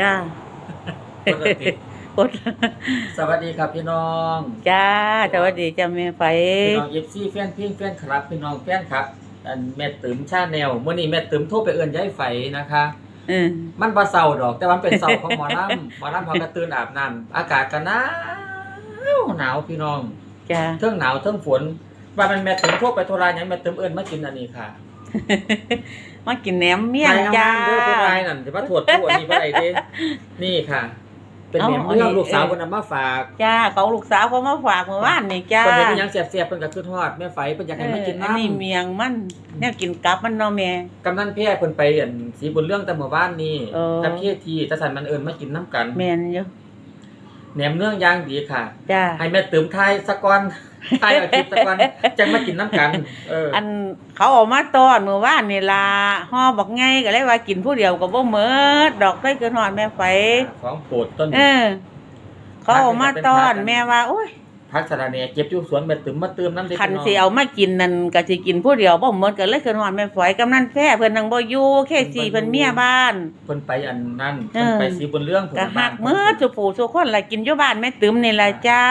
จ้าปกติกดสวัสดีครับพี่น้องจ้าสวัสดีจ้าแม่ไฟพี่น้องเอฟซีแฟนเพียงแฟนครับพี่น้องแฟนครับอันแม่ตึมชาแนลมื่อนี้แม่ตึมโทรไปเอิ้นยายไฟนะคะเออมันบ่เศร้าดอกแต่มันเป็นเศร้าของหมอลำหมอลำพอกระตื่นอาบน้ำอากาศก็หนาวหนาวพี่น้องจ้าเทิงหนาวเทิงฝนว่ามันแม่ตึมโทรไปโทรายหยังแม่ตึมเอิ้นมากินอันนี้ค่ะ มากินแหนมเมี่ยงจ้าเด้อผู้ชายนั่นจะมาถวดผู้อันนี้บ่ได้เด้นี่ค่ะ เป็นแหนมเอาเรื่องเอาลูกสาวเออคนนำมาฝากจ้าเขาลูกสาวเขามาฝากเมื่อวานนี่จ้าเพิ่นเห็นอิหยังเสียบๆเพิ่นก็คือทอดแม่ไฟเพิ่นอยากให้มากินเอออันน้ำนี้เมียงมันแนวกินกับมันเนาะแม่กำนันเพียเพิ่นไปอันสีบุญเรื่องแต่เมื่อวานนี้เออแต่เพียทีแต่สันมันเอิ้นมากินน้ำกันแม่นอยู่ แหนมเนื้อย่างดีค่ะ จ้าให้แม่ตื่มทายสักก่อนทายเอาคลิปสักก่อนจังมากินน้ำกัน เอออันเขาเออกมาตอนเมื่อวานนี่ล่ะห่อบักไงก็เลยว่ากินผู้เดียวก็บ่หมดดอกได้เกินหอดแม่ไฟ ของโปรดต้น เออเขาเออกมาตอนแม่ว่าโอ้ย พักสะระแหน่เก็บอยู่สวนแม่ตื่มมาเติมน้ำเด็กคันสิเอามากินนั่นก็สิกินผู้เดียวบ่หมดก็เลยเกินหอดแม่ฝอยกำนันแพ้เพิ่นนังบ่อยู่แค่สี่เพิ่นเมียบ้าน เพิ่นไปอันนั้นเอเพิ่นอไปสีบุญเรื่องเพิ่นก็ไปหับ้านกมือสุผู้สุคนล่ะกินอยู่บ้านแม่ตึมนี่ล่ะจ้า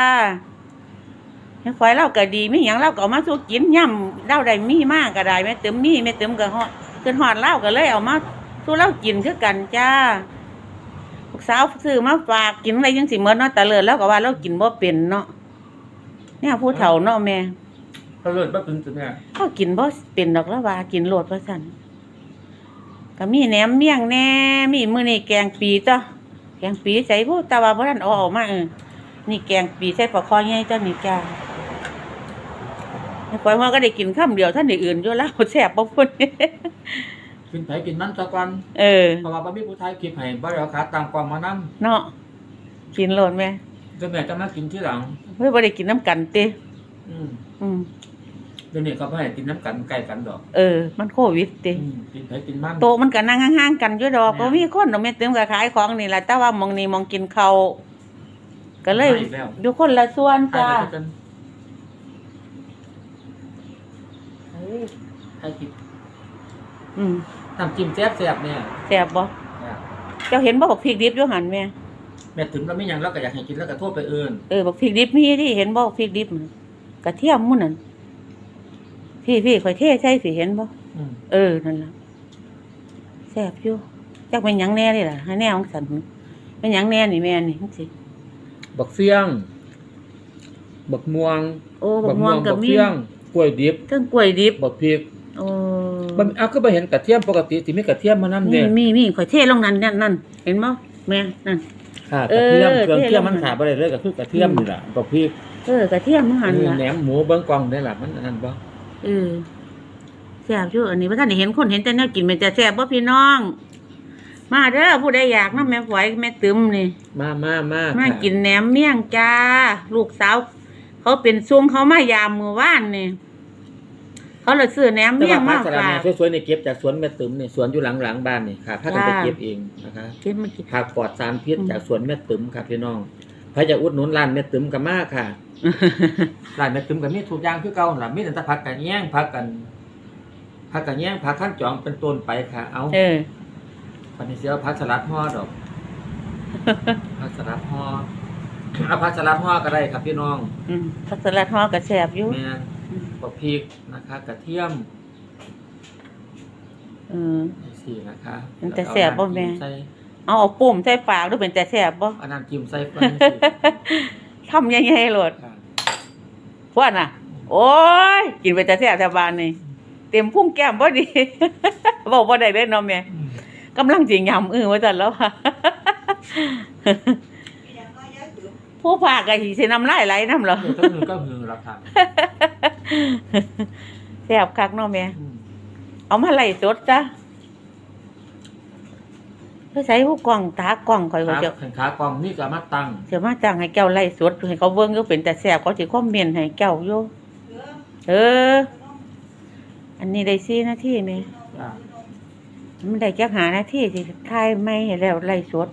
แม่ฝอยเราก็ดีมีหยังเราก็เอามาสู่กินย่ำเราได้มีมากก็ได้แม่ตึมมีแม่ตึมก็ฮอดขึ้นฮอดเราก็เลยเอามาสู่เรากินคือกันจ้าลูกสาวซื้อมาฝากกินอะไรจังสิหมดเนาะแต่เลิศแล้วก็ว่าเรากินบ่เป็นเนาะ เนี่ยผู้เฒ่าเนาะแม่เขาเลิศบ่เป็นตัวเนี่ยเขากินบ่เป็นดอกละว่ากินโลดว่าซั่นก็มีแหนมเมี่ยงแหน่มีมื้อนี้แกงปีต่อแกงปีใส่ผู้ตาว่าบ่ทันเอาออกมาเออนี่แกงปีใส่ปลาคอใหญ่จ้านี่จ้าไอ้ปอยว่าก็ได้กินคำเดียวท่านได้อื่นอยู่แล้วแซ่บบ่พุ่นกินไผกินมันสักก่อนเออเพราะว่าบ่มีผู้ไทยคลิปให้บ่ได้เอาขาตามกล้องมานำเนาะกินโลดแม่ก็แม่จะมากินทีหลัง เฮ้ยบ่ได้กินน้ำกันติอืมอืม เดี๋ยวนี้เขาบ่ให้กินน้ำกันใกล้กันดอกเออ มันโควิดติอืมกินไผกินมัน โตะมันก็นั่งห่างๆกันอยู่ดอกแม่บ่มีคนดอกแม่เติมก็ขายของนี่ล่ะแต่ว่าหมองนี้หมองกินข้าวก็เลยมาอีกแล้วอยู่คนละส่วนให้จ้าไปกันให้กินอืมน้ำจิ้มแซ่บๆเนี่ยแซ่บบ่เจ้าเห็นบ่บักพริกดิบอยู่หันแม่ แม่ถึงเราไม่ยังเราก็อยากให้กินแล้วก็โทษไปเอิ้นเออบักพริกดิบมีที่เห็นบ่บักพริกดิบน่ะกระเทียมมุ่นนั่นพี่พี่ข่อยเทใส่สิเห็นบ่อืมเออนั่นล่ะแซ่บอยู่จักเป็นหยังแน่นี่ล่ะให้แน่ของฉันเป็นหยังแน่นี่แม่นี่จังซี่บักเฟียง บักม่วงโอ้บักม่วงก็บักมีเฟียงกล้วยดิบเครื่องกล้วยดิบบักพริกโอ้มันเอาก็ไปเห็นกระเทียมปกติที่มีกระเทียมมานั่นมีเนี่ยมีมีข่อยเทลงนั่นนั่นนั่นเห็นบ่แม่นั่น ค่ะกระเทียมเออเครื่องเทียมมันเทลงขาดไปเลยก็คือกระเทียมนี่แหละบักพริกเออกระเทียมมันหันล่ะแหนมหมูเบิ้งกล่องได้ล่ะมันอันนั้นบ่เออแซ่บอยู่อันนี้ว่าท่านได้เห็นคนเห็นแต่แนวกินมันจะแซ่บบ่พี่น้อง มาเด้อผู้ใดอยากน้ำแม่ฝอยแม่ตึมนี่ มามามามาค่ะกินแหนมเมี่ยงจ้า ลูกสาว เขาเป็นซุงเขามายามมือว่านนี่ เขาเลยซื้อแหนมแต่เมี่ยว่างพัมากสระฝาแหกน่สวยๆนี่เก็บจากสวนแม่ตึมนี่สวนอยู่หลังหลังบ้านนี่ค่ะพากันไปจ้า เก็บเองนะคะเก็บมากิน ผักปลอดสารพิษอืม จากสวนแม่ตึมครับพี่น้องใครจะอุดหนุนร้านแม่ตึมกันมากค่ะ ร้านแม่ตึมก็มีทุกอย่างคือเก่าล่ะมีแต่ผักกันแย่งผักกันผักกันแย่งผักขั้นจองเป็นต้นไปค่ะ เอาเออปันนี้เสียผักสลัดห่อดอก ผักสลัดห่อเอาผักสลัดห่อก็ได้ครับพี่น้องอืมผักสลัดห่อกระแซ่บอยู่ แม่น บักพริกนะคะกระเทียมเออ สี่นะคะมันจะแซ่บบ่แม่ ล้วก็เอาน้ำจิ้ใส่เอาเอาปุ่มใส่ปากดูเป็นแต่แซ่บบ่ เอาน้ำจิ้มใส่ก่อนทำยังไงโหลดค่ะพวกน่ะ โอ้ย กินไปแต่แซ่บแถวบ้านนี่ เต็มพุ่งแก้มบ่ดี บอกบ่ได้เด้อเนาะแม่อืมกำลังสิยำอื้อว่าซั่นแล้วค่ะ ผู้พากก็สิสิน้ำลายไหลน้ำเหรอ เดี๋ยวต้องหือก็หือราคา แซ่บคักเนาะแม่อืมเอามาไล่สดจ้ะเพื่อใช้ผู้กล้องตากล้องข่อยก็ขาจะแข่งขากองนี่ก็มาตั้งเสียมาจ้างให้แก้วไล่สดให้เขาเบิ่งก็เป็นแต่แซ่บเขาสิคอมเมนต์ให้แก้วอยู่เออ อันนี้ได้4นาทีแม่จ้ะมันได้แค่หานาทีสิทายไม่ให้แล้วไล่สด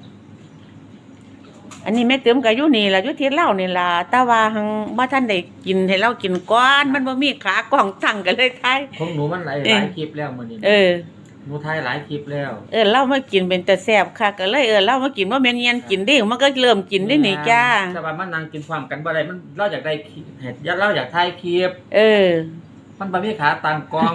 อันนี้แม่เติมกับอยู่นี่ล่ะอยู่ที่เล่านี่ล่ะแต่ว่าหังบ่ทันได้กินให้เรากินก่อน มันบ่มีขากล้องตั้งกันเลยทายของหนูมันหลายเอ๊ะหลายคลิปแล้วมื้อนี้เออหนูไทยหลายคลิปแล้ว เออเล่ามากินเป็นแต่แซ่บค่ะก็เลยเออเล่ามากินว่าแม่นเงียนกินดิมันก็เริ่มกินได้นี่จ้าแต่ว่ามันนั่งกินความกันบ่ได้มันเราอยากได้คลิปเห็ดเราอยากถ่ายคลิปเออ มันบ่มีขาต่างกล้อง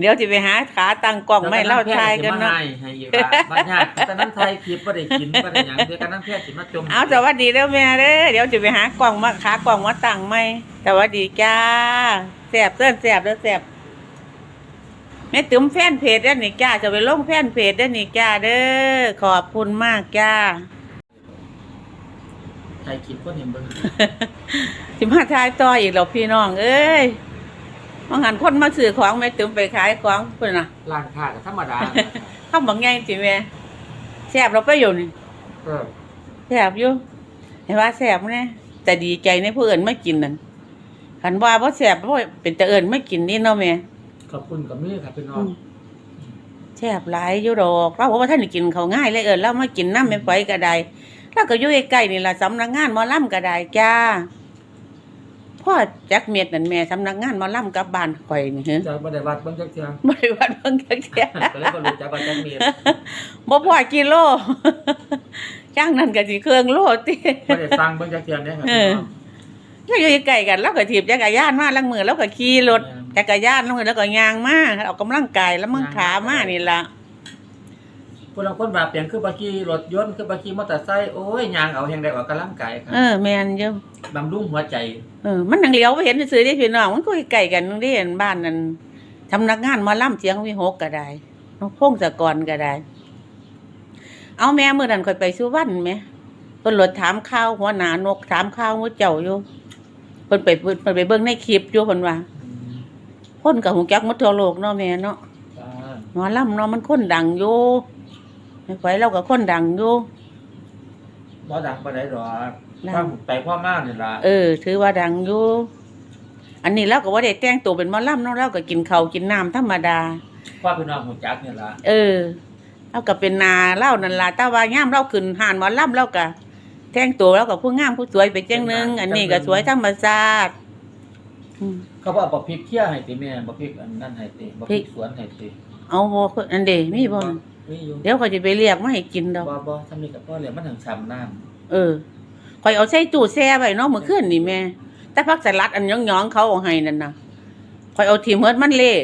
เดี๋ยวจะไปหาขาตั้งกล้องไม่เล่าทายกันเนาะเนาะให้ให้อีกว่าบัดญาติแต่นั้นถ่ายคลิปบ่ได้กินบ่ได้หยังเดี๋ยวกันนั้นแพทย์สิมาจมเอาสวัสดีเด้อแม่เด้อเดี๋ยวจะไปหากล่องมาขากล่องมาตั้งไหมสวัสดีจ้าแซ่บเส้นแซ่บเด้อแซ่บแม่ติ๋มแฟนเพจเด้อนี่จ้าจะไปลงแฟนเพจเด้อนี่จ้าเด้อขอบคุณมากจ้าถ่ายคลิปคนเห็นเบิ่งสิมาทายต่ออีกแล้วพี่น้องเอ้ย ว่าหันคนมาซื้อของแม่ติ๋มไปขายของเพิ่นน่ะร้านค้าก็ธรรมดา เขาบอกไงสิแม่แซ่บเราไปอยู่นี่เออแซ่บอยู่เห็นว่าแซ่บแน่แต่ดีใจในผู้อื่นไม่กินนั่นคันว่าบ่แซ่บบ่เป็นแต่เอิ้นไม่กินนี่เนาะแม่ขอบคุณกับมือครับพี่น้ออืงมแซ่บหลายอยู่ดอกเราบอกว่าท่านได้กินเขาวง่ายเลยเอิ้นเรามากินน้ำแม่ไฟก็ได้แล้วก็อยู่ใกล้ๆนี่ล่ะสำนักงานหมอลำก็ได้จ้า พ่อจักเม็ดนั่นแม่สำนักงานหมอลำกับบ้านข่อยนี่ฮะจะบ่ได้วัดเบิ่งจักเทื่อบ่ได้วัดเบิ่งจักเที่ยก็เลยบ่รู้จักว่าจักเมียบ่พอกิโลจ้างนั่นก็สิเครื่องโลติ บ่ได้ฟังเบิ่งจักเทื่อเนี่ยครับเอพี่อน้องก็อยู่ใกล้กันแล้วก็ถีบจักรยานมาลังมือแล้วก็ขี่รถจักรยานลังมือแล้วก็ย่างมาออกกำลังกายแล้วมึงขามานี่ล่ะ ผู้ลางคนว่าเปลี่ยนคือบ่ขี่รถยนต์คือบ่ขี่มอเตอร์ไซค์โอ้ยย่างเอาแห่งใดออกกำลังกายครับเออแม่นอยู่บำรุงหัวใจเออมันนังเหลียวไปเห็นซื่อๆได้พี่น้องมันก็ใกล้กันนั่นเด้อันบ้านนั้นทำนักงานหมาล่ำเสียงวิหกก็ได้น้องพงศกรก็ได้ เอาแม่มื้อนั้นค่อยไปสุวรรณแหมเพิ่นรถถามข่าวหัวหน้านกถามข่าวหัวเจ้าอยู่เพิ่นไปเพิ่นไปเบิ่งในคลิปอยู่เพิ่นว่าคนกับหูจักหมดทั่วโลกเนาะแม่เนาะจ้าหมอลำเนาะมันคนดังอยู่ ไม่ไหวเราก็คนดังอยู่บ่ดังปานใดดอกดังความไปพ่อมานี่ล่ะเออ ถือว่าดังอยู่ อันนี้เราก็ว่าได้แต่งตัวเป็นหมอลำเนาะเราก็กินข้าวกินน้ำธรรมดา พ่อพี่น้องหูจักนี่ล่ะเออเราก็เป็นนาเล่านั่นล่ะแต่ว่าย่ามเราขึ้นหานหมอลำเราก็แต่งตัวเราก็ผู้งามผู้สวยไปจังหนึง อันนี้ก็สวยธรรมชาติอืม เขาบอกบ่พริกเคี่ยให้ติแม่บ่พริกอันนั้นให้ติบ่พริก สวนให้ติเอาบ่อันเดมีบ่ มีอยู่เดี๋ยวเขาจะไปเรียกมาให้กินดอกบ่บ่ทำนี่กับพ่อเลยมันถึงช้ำน้ำเออคอยเอาใส่ตู้แช่ไว้เนาะมื้อคืนนี่แม่แต่พักสลัดอันหยองๆเขาเอาให้นั่นน่ะคอยเอาทีเมิดมันเละ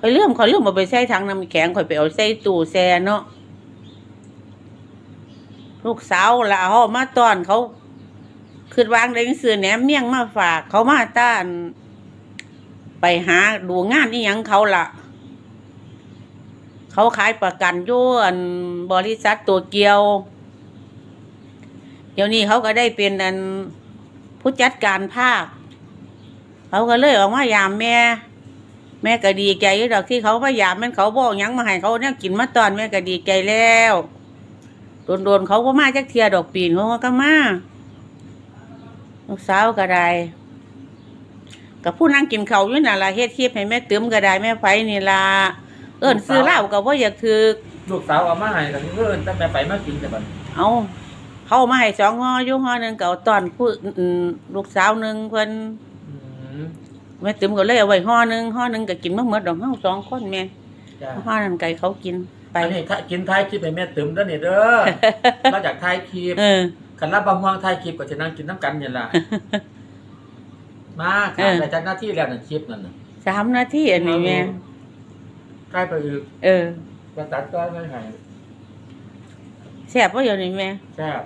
คอยเลื่อมคอยเลื่อมเอาไปใส่ถังน้ำแข็งคอยไปเอาใส่ตู้แช่เนาะลูกสาวละเอามาตอนเขาคืดวางได้หนังสือแหนมเมี่ยงมาฝาก เขามาต้าน ไปหาดูงานนี่ยังเขาละ เขาขายประกันยู่อันบริษัทตัวเกียว เดี๋ยวนี้เขาก็ได้เป็นอันผู้จัดการภาค เขาก็เลยออกมายามแม่ แม่ก็ดีใจดอกที่เขาพยายามแม่นเขาบอกยังมาให้เขาเนี่ยกินมาตอนแม่ก็ดีใจแล้วโดนโดนๆเขาก็มาจักเทียดอกปีนเขาก็มาลูกสาวก็ได้กับผู้นั่งกินเขาอยู่น่ะละเฮ็ดคลิปให้แม่เตื้มก็ได้แม่ไฟนี่ละ เอิ้นซื้อเหล้าก็บ่อยากถือลูกสาวเอามาให้ก็คือเอิ้นแต่แม่ไปมากินแต่บัดเอาเขาเอามาให้สองห่ออยู่ห่อหนึ่งก็เอาตอนผู้อืมลูกสาวหนึ่งเพิ่นอืมแม่ติ๋มก็เลยเอาไว้ห่อหนึ่งห่อหนึ่งก็กินมาหมดดอกเฮาสองคนแม่จ้าห่อนั้นไก่เขากินไปอันนี้ถ้ากินท้ายคลิปให้แม่ตึมเด้อนี่เด้อเราจากท้ายคลิปเออ คันรับบางห่วงท้ายคลิปก็จะนั่งกินน้ำกันนี่ล่ะ มาค่ะแต่จากหน้าที่แล้วนั่นคลิปนั่นน่ะ สามนาทีอันนี้แม่ ใกล้ไปอีกเออก็ตัดก็ไม่ให้แซ่บบ่อยู่นี่แม่แซ่บ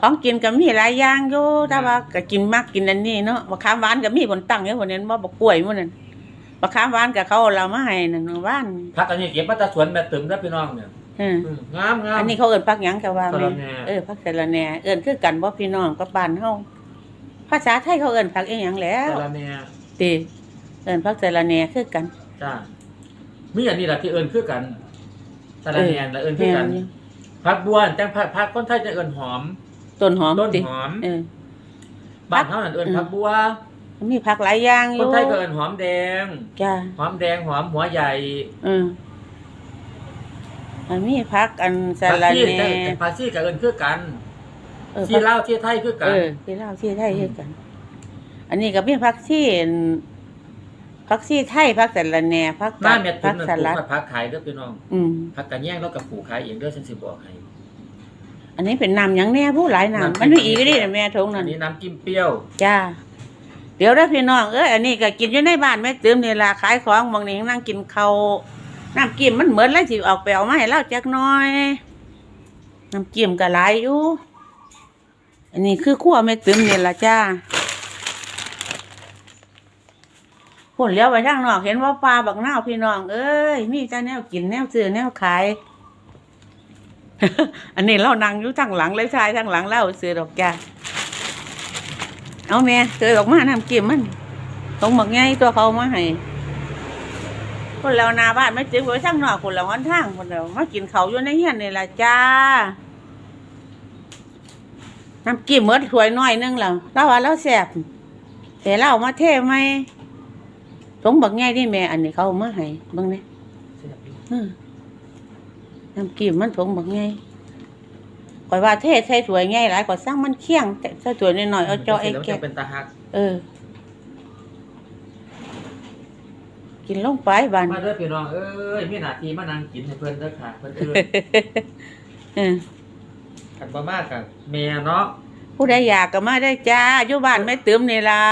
ของกินก็มีหลายอย่างอยู่แต่ว่าก็กินมากกินอันนี้เนาะบักขามหวานก็มีบนตั้งอยู่คนนั้นบ่บักกล้วยมื้อนั้นบักขามหวานก็เขาเอาเรามาให้นั่นหวานพักอันนี้เก็บมาแตาสวนแม่ตึมเด้อพี่น้องเนี่ยเอออืมงามงามอันนี้เขาเอิ้นพักหยังก็ว่าสะแม่ระแหน่เออพักสะระแหน่เอิ้นคือกันบ่พี่น้องกับบ้านเฮาภาษาไทยเขาเอิ้นพักอีหยังแหล้วสะระแหน่ติเอิ้นพักสะระแหน่คือกันจ้า มีอันนี้ล่ะที่เอิ้นคือกันสะระแหน่และเอิ้นคือกันแม่อยู่ ผักบัวแต่งผักผักคนไทยจะเอิ้นหอม ต้นหอมต้นติหอม เออ บ้านเฮานั่นเอิ้นอืม ผักบัว มีผักหลายอย่างอคนยู่ไทยก็เอิ้นหอมแดง จ้าหอมแดงหอมหัวใหญ่เอออันมีผักอันสะผักระชีแหน่แต่ผักชีก็เอิ้นคือกันเออที่ลาวที่ไทยคือกัเอนอที่ลาวที่ไทยคือกัน อันนี้ก็มีผักชีอัน ผักซี่ไทยผักสะระแหน่ผักหน้ากัดแม่ผัตุ้กมนั่นสปลูลักดมาพักขายเด้อพี่น้องอืมพักกันแย่งแล้วกับปลูกขายเองเด้อฉันสิบอกให้ อันนี้เป็นน้ำหยังแน่ผู้หลายน้ำมันมีอีกเด้แม่ทงอันั่นนนี้น้ำจิ้มเปรี้ยว จ้า เดี๋ยวได้อพี่น้องเอ้ยอันนี้ก็กินอยู่ในบ้านแม่ตื้มนี่ล่ะขายของบางนี้นั่งกินข้าวน้ำจิ้มมันเหมือนแล้วสิออกไปเอามาให้เราจักหน่อยน้ำจิ้มก็หลายอยู่ อันนี้คือขั้วแม่ตื้มนี่ล่ะจ้า พุ่นเลี้ยวไปทางนอกเห็นว่าปลาบักนาพี่น้อง เอ้ยมีแต่แนวกินแนวซื้อแนวขาย อันนี้เรานั่งอยู่ทางหลังเลยชายทางหลังเล่าซื้อดอกจ้าเอาแม่เจอออกมาน้ำกิมมันตรงหมักไงตัวเขามาให้คนเรานาบ้านไม่จึงไปทั้งนอกคนเราวันทางคนเรามากินเขาอยู่ในเฮียนนี่ละจ้าน้ำกิมเมื่อถวยน้อยนึงแล้วเราว่าเราแสบแต่เราเอามาเทไหม ตรงบักไงที่แม่อันนี้เขาเอามาให้เบ้างเนี่ยน้ำกิมมันตรงบักไงข่อยว่าเทใส่ถวยไงหลายกว่าสร้างมันเคี่ยงแต่ใส่ถวยน้อยๆเอาจอไอ้แล้วแกะจะเป็นตาหักเออ กินลงไปบานมาเด้อพี่น้องเอ้ยมีหน้าที่มานั่งกินให้เพิ่นเด้อค่ะเพิ่นเอิ้นเออกันบ่มากกับแม่เนาะ ผู้ใดอยากก็มาได้จ้าอยู่บ้านไม่ตืมนี่ล่ะ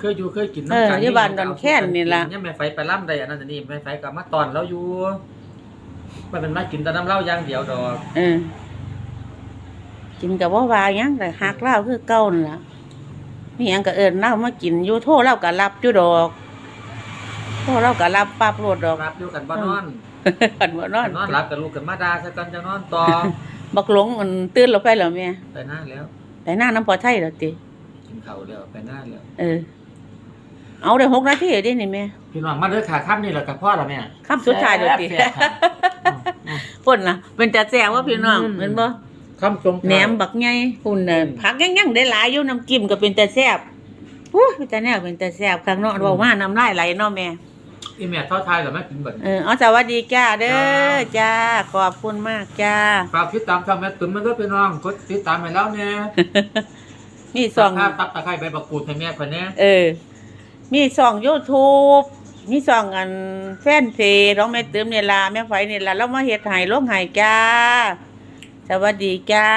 เคยอยู่เคยกินเอออยู่บ้านดอนแค้นนี่ล่ะ ยังแม่ไฟไปล่ำใดอันนั้นอันนี้แม่ไฟก็มาตอนเราอยู่มันเป็นมากินแต่น้ำเหล้าอย่างเดียวดอกเออกินกับว่าวาหยังแต่หักเหล้าคือเก่านั่นล่ะมีหยังก็เอิญเล่ามากินอยู่โทษเล่าก็รับอยู่ดอกโทษเล่าก็รับปั๊บโลดดอก รับอยู่กันบ่นอนขันบ่นอน นอนรับกับลูกกันมาดาซะกันจะนอนต่อ บักหลงมันตื่นเราไปแล้วแม่ ไปหน้าแล้วแต่ หน้าน้ำพอไทยแล้วติกินข้าวแล้วไปหน้าแล้วเออ เอาได้หกนาทีเด้นี่แม่พี่น้องมาเด้อขาค่ำนี่แหละกับพ่อละแม่คำสุดท้ายเดี๋ยวติแซ่บๆค่ะอืมพุ่นน่ะเป็นแต่แซ่บว่าพี่น้องอืมเห็นบ่คำทรงแหนมบักใหญ่พุ่นน่ะผักยังๆได้หลายอยู่น้ำจิ้มก็เป็นแต่แซ่บอู้เป็นแต่แนวเป็นแต่แซ่บข้างนอกเว้ามาน้ำลายไหลเนาะแม่ อีแม่เท่าทายกับแม่กินเบิดเออเอาสวัสดีจ้าเด้อจ้าขอบคุณมากจ้าฝากติดตามช่องแม่ตุ้มมันด้วยพี่น้องกดติดตามให้แล้วเนี่ยมีสองภาพตับตะไคร้ใบมะกรูดให้แม่คนเนี้ยเออ มีสอง YouTube มีสองอันแฟนเพจของแม่ตื้มนี่ล่ะแม่ไฟนี่ล่ะแล้วมาเฮ็ดให้ลงให้จ้า สวัสดีจ้า